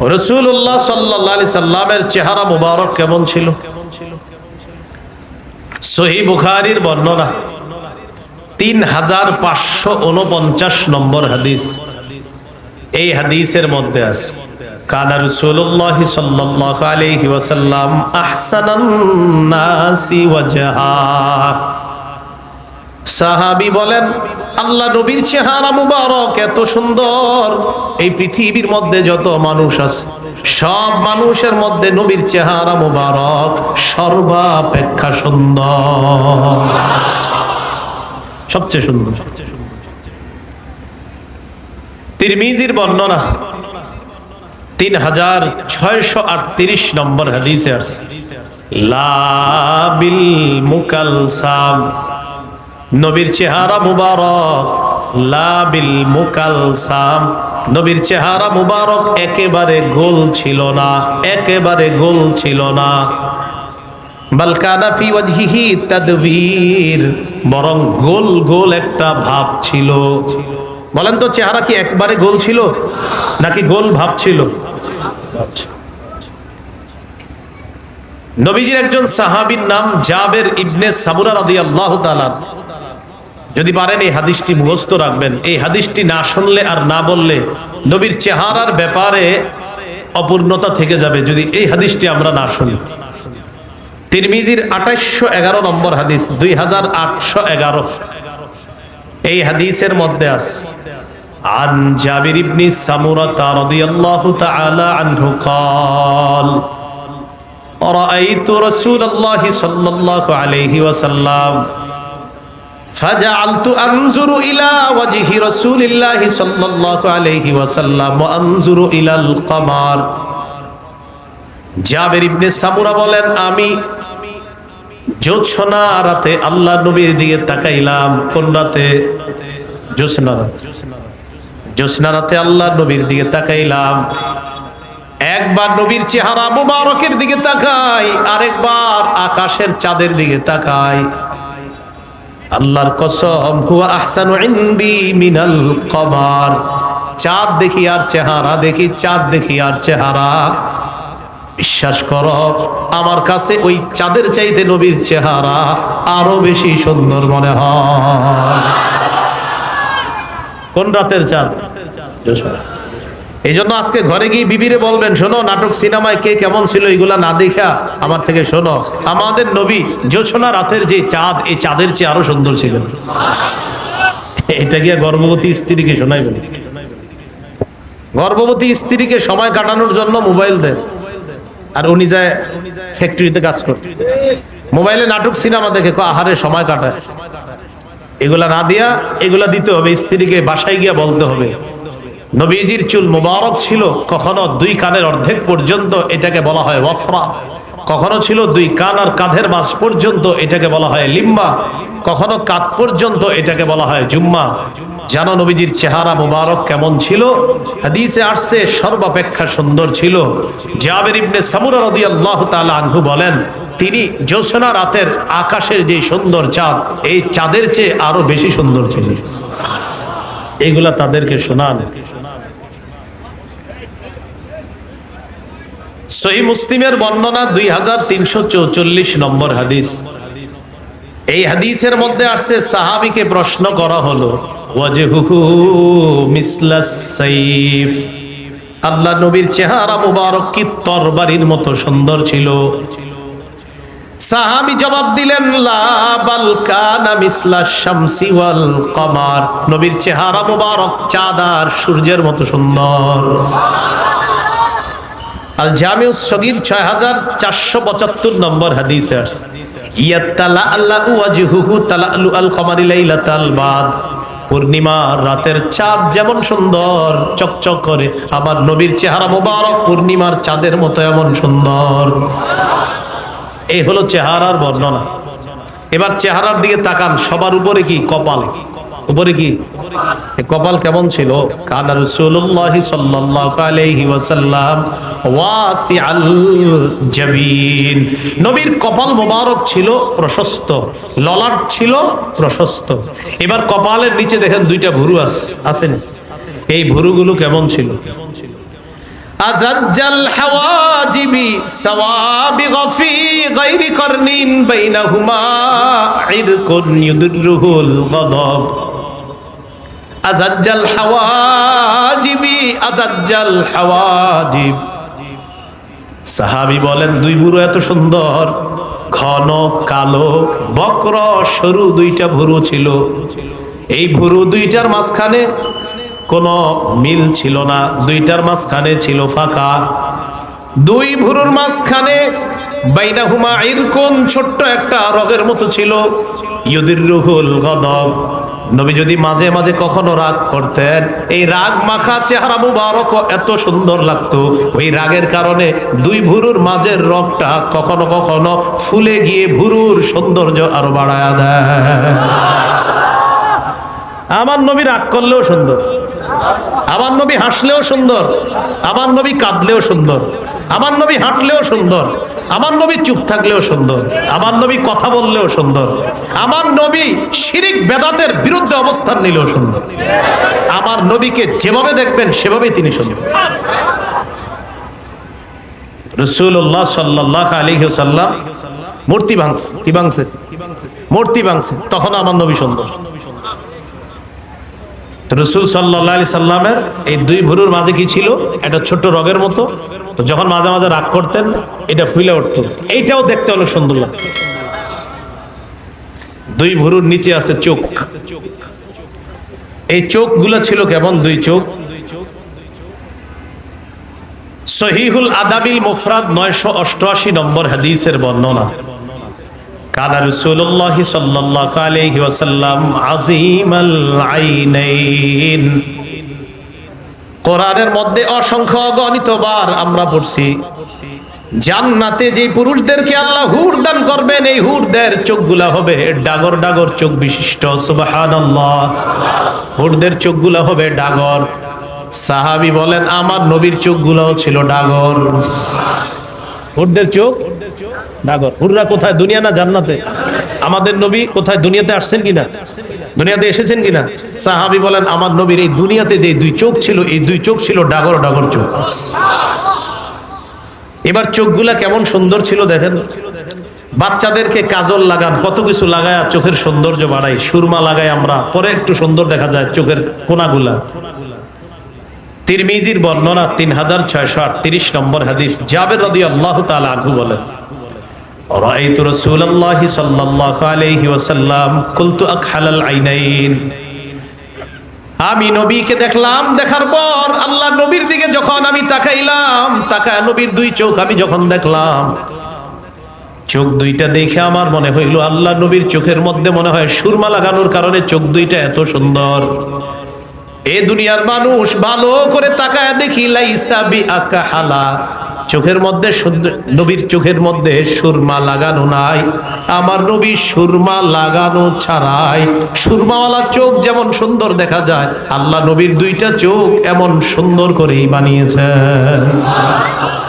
রসুল্লাহ সাল্লি সাল্লামের চেহারা মুবারক কেমন ছিল? সহি বুখারির বর্ণনা তিন হাজার পাঁচশো উনপঞ্চাশ নম্বর হাদিস। এই হাদিসের মধ্যে আছে, কানা রসুল্লাহ সাল্লাহ আলাইহি ওয়াসাল্লাম আহসানান নাসি ওয়াজহা। সাহাবি বলেন, আল্লাহ নবীর চেহারা মুবারক এত সুন্দর। এই পৃথিবীর মধ্যে যত মানুষ আছে, সব মানুষের মধ্যে নবীর চেহারা মুবারক সর্বাপেক্ষা সুন্দর। সবচেয়ে সুন্দর। তিরমিজির বর্ণনা তিন হাজার ছয়শো আটত্রিশ নম্বর হাদিসে আছে লাবিল মুকালসাম নবীর চেহারা মুবারক, লাবিল মুকালসাম। নবীর চেহারা মুবারক একেবারে গোল ছিল না, একেবারে গোল ছিল না। বালকানা ফি ওয়াজহিহি তাদবীর, বরং গোল গোল একটা ভাব ছিল। বলেন তো, চেহারা কি একবারে গোল ছিল, নাকি গোল ভাব ছিল? নবীজির একজন সাহাবীর নাম জাবের ইবনে সাবুরা রাদিয়াল্লাহু তাআলা। যদি পারেন এই হাদিসটি মুখস্থ রাখবেন এই হাদিসটি না শুনলে আর না বললে নবীর চেহারার ব্যাপারে অপূর্ণতা থেকে যাবে যদি এই হাদিসটি আমরা না শুনি তিরমিজির আঠাশশো এগারো নম্বর হাদিস দুই হাজার আটশো এগারো এই হাদিসের মধ্যে আছে عن جابر بن سمرة رضي الله تعالى عنه قال رأيت رسول الله صلى الله عليه وسلم فجعلت أنظر إلى وجه رسول الله صلى الله عليه وسلم وأنظر إلى القمر জাবের ইবনে সামুরা বলেন আমি জোছনা রাতে আল্লাহ নবীর দিকে তাকাইলাম কোন রাতে জোছনা রাতে জোছনা রাতে আল্লাহ নবীর দিকে তাকাইলাম একবার নবীর চেহারা মুবারকের দিকে তাকাই আরেকবার আকাশের চাঁদের দিকে তাকাই আল্লাহর কসম, হুয়া আহসানু ইনদি মিনাল কমার। চাঁদ দেখি আর চেহারা, দেখি চাঁদ দেখি আর চেহারা। বিশ্বাস কর, আমার কাছে ওই চাঁদের চাইতে নবীর চেহারা আরও বেশি সুন্দর মনে হয়। কোন রাতের চাঁদ? এই জন্য আজকে ঘরে গিয়ে বিবিরে বলবেন, শোনো, নাটক, সিনেমায় কে কেমন ছিল এগুলা না দেখা আমার থেকে শোনো। আমাদের নবী জোছনা রাতের যে চাঁদ, এই চাঁদের চেয়ে আরও সুন্দর ছিল এটা গিয়ে গর্ভবতী স্ত্রীকে শোনাইবেন গর্ভবতী স্ত্রীকে সময় কাটানোর জন্য মোবাইল দেন। আর উনি যায় ফ্যাক্টরিতে কাজ করতে মোবাইলে নাটক, সিনেমা দেখে আহারে সময় কাটায়। এগুলা না দিয়া এগুলা দিতে হবে, স্ত্রীকে বাসায় গিয়া বলতে হবে। নবীজির চুল মুবারক ছিল, কখনো দুই কানের অর্ধেক পর্যন্ত এটাকে বলা হয় ওয়ফরা, কখনো ছিল দুই কান আর কাঁধের মাস পর্যন্ত এটাকে বলা হয় লিম্বা কখনো কাত পর্যন্ত এটাকে বলা হয় জুম্মা। জানো নবীজির চেহারা মুবারক কেমন ছিল? হাদিসে আসছে, সর্বাপেক্ষা সুন্দর ছিল। জাবের ইবনে সামুরা রাদিয়াল্লাহু তাআলা আনহু বলেন, তিনি জোছনা রাতের আকাশের যে সুন্দর চাঁদ, এই চাঁদের চেয়ে আরও বেশি সুন্দর ছিল। এগুলা তাদেরকে শোনান। সহি মুসলিমের বর্ণনা দুই হাজার তিনশো চৌচল্লিশ নম্বর হাদিস। এই হাদিসের মধ্যে আসছে, সাহাবিকে প্রশ্ন করা হলো আল্লাহ নবীর চেহারা মুবারক কি তরবারির মতো সুন্দর ছিল। সাহাবি জবাব দিলেন কমার। নবীর চেহারা মুবারক চাঁদ আর সূর্যের মতো সুন্দর। ছয় হাজার চারশো পঁচাত্তর নম্বর কমারি লাইলাতাল বাদ। পূর্ণিমা রাতের চাঁদ যেমন সুন্দর, চকচক করে, আমার নবীর চেহারা মোবারক, পূর্ণিমার চাঁদের মতো এমন সুন্দর। এই হলো চেহারার বর্ণনা। এবার চেহারার দিকে তাকান, সবার উপরে কি? কপাল। উপরে কি? কপাল কেমন ছিল? কানা রাসূলুল্লাহ সাল্লাল্লাহু নবীর কপাল মোবারক ছিল প্রশস্ত, ললাট ছিল প্রশস্ত। এবার কপালের নিচে দেখেন দুইটা ভুরু আছে আছেন এই ভুরুগুলো কেমন ছিল? আজাজ্জাল হাওয়াজিবি সাওয়াবিগ ফি গায়রি কারনিন বাইনাহুমা ইরকুন ইউদরুহুল গাদাব। আজাজ্জাল হাওয়াজিবি, আজাজ্জাল হাওয়াজিব। সাহাবি বলেন, দুই বুড়ো এত সুন্দর, ঘন, কালো, বক্র, সরু দুইটা ভুরু ছিল। এই ভুরু দুইটার মাঝখানে কোনো মিল ছিল না, দুইটার মাঝখানে ছিল ফাঁকা। দুই ভুরুর মাঝখানে বাইনাহুমা ইরকুন ছোট্ট একটা রগের মতো ছিল। ইউদির রুহুল গদব। নবী যদি মাঝে মাঝে কখনো রাগ করতেন, এই রাগ মাখা চেহারা মুবারক এত সুন্দর লাগতো। ওই রাগের কারণে দুই ভুরুর মাঝের রগটা কখনো কখনো ফুলে গিয়ে ভুরুর সৌন্দর্য আরও বাড়ায় দেয়। আমার নবী রাগ করলেও সুন্দর। আমার নবী হাসলেও সুন্দর আমার নবী কাঁদলেও সুন্দর আমার নবী হাঁটলেও সুন্দর আমার নবী চুপ থাকলেও সুন্দর আমার নবী কথা বললেও সুন্দর আমার নবী শিরিক বেদাতের বিরুদ্ধে অবস্থান নিলেও সুন্দর। আমার নবীকে যেভাবে দেখবেন সেভাবেই তিনি সুন্দর। রসুল্লাহ সাল্লাহ আলী সাল্লাম মূর্তি ভাঙছে, কি ভাঙছে? মূর্তি ভাঙছে, তখন আমার নবী সুন্দর। রসুল সাল্লাহ সাল্লামের এই দুই ভুরুর মাঝে কি ছিল? একটা ছোট্ট রগের মতো। তো যখন মাঝে মাঝে রাগ করতেন, এটা ফুলে উঠত। এইটাও দেখতে অনেক সুন্দর লাগতো। দুই ভুরুর নিচে আছে চোখ। এই চোখগুলো ছিল কেমন? দুই চোখ। সহিহুল আদাবিল মুফরাদ নয়শো অষ্টআশি নম্বর হাদিসের বর্ণনা। কানা রাসূলুল্লাহ সাল্লাল্লাহু আলাইহি ওয়াসাল্লাম আইনাইন কোরআনের মধ্যে অসংখ্য অগণিতবার আমরা পড়ছি, জান্নাতে যে পুরুষদেরকে আল্লাহ হুর দান করবেন, এই হুরদের চোখগুলা হবে ডাগর ডাগর চোখ বিশিষ্ট, সুবহানাল্লাহ। হুরদের চোখগুলা হবে ডাগর। সাহাবি বলেন, আমার নবীর চোখগুলোও ছিল ডাগর। হুরদের চোখ ডাগর হুররা কোথায়? দুনিয়া না জান্নাতে? আমাদের নবী কোথায়? দুনিয়াতে আসছেন কিনা? দুনিয়াতে এসেছেন কিনা? সাহাবি বলেন, আমার নবীর এই দুনিয়াতে যে দুই চোখ ছিল, এই দুই চোখ ছিল ডাগর ডাগর চোখ। এবার চোখগুলা কেমন সুন্দর ছিল দেখেন। বাচ্চাদেরকে কাজল লাগান, কত কিছু লাগায় চোখের সৌন্দর্য বাড়াই সুরমা লাগাই আমরা, পরে একটু সুন্দর দেখা যায় চোখের কোনাগুলা। তিরমিজির বর্ণনা তিন হাজার ছয়শো আটত্রিশ নম্বর হাদিস। জাবের রদি আল্লাহ তালা আনহু বলেন رأيت رسول الله صلى الله عليه وسلم قلت أكحل العينين আমি নবীকে দেখলাম দেখার পর আল্লাহ নবীর দিকে যখন আমি তাকাইলাম তাকায় নবীর দুই চোখ আমি যখন দেখলাম চোখ দুইটা দেখে আমার মনে হইল আল্লাহ নবীর চোখের মধ্যে মনে হয় সুরমা লাগানোর কারণে চোখ দুইটা এত সুন্দর এ দুনিয়ার মানুষ ভালো করে তাকায় দেখি লাইসা বি আকাহালা চোখের মধ্যে নবীর চোখের মধ্যে সুরমা লাগানো নাই, আমার নবী সুরমা লাগানো ছাড়াই সুরমাওয়ালা চোখ যেমন সুন্দর দেখা যায়, আল্লাহ নবীর দুইটা চোখ এমন সুন্দর করেই বানিয়েছেন।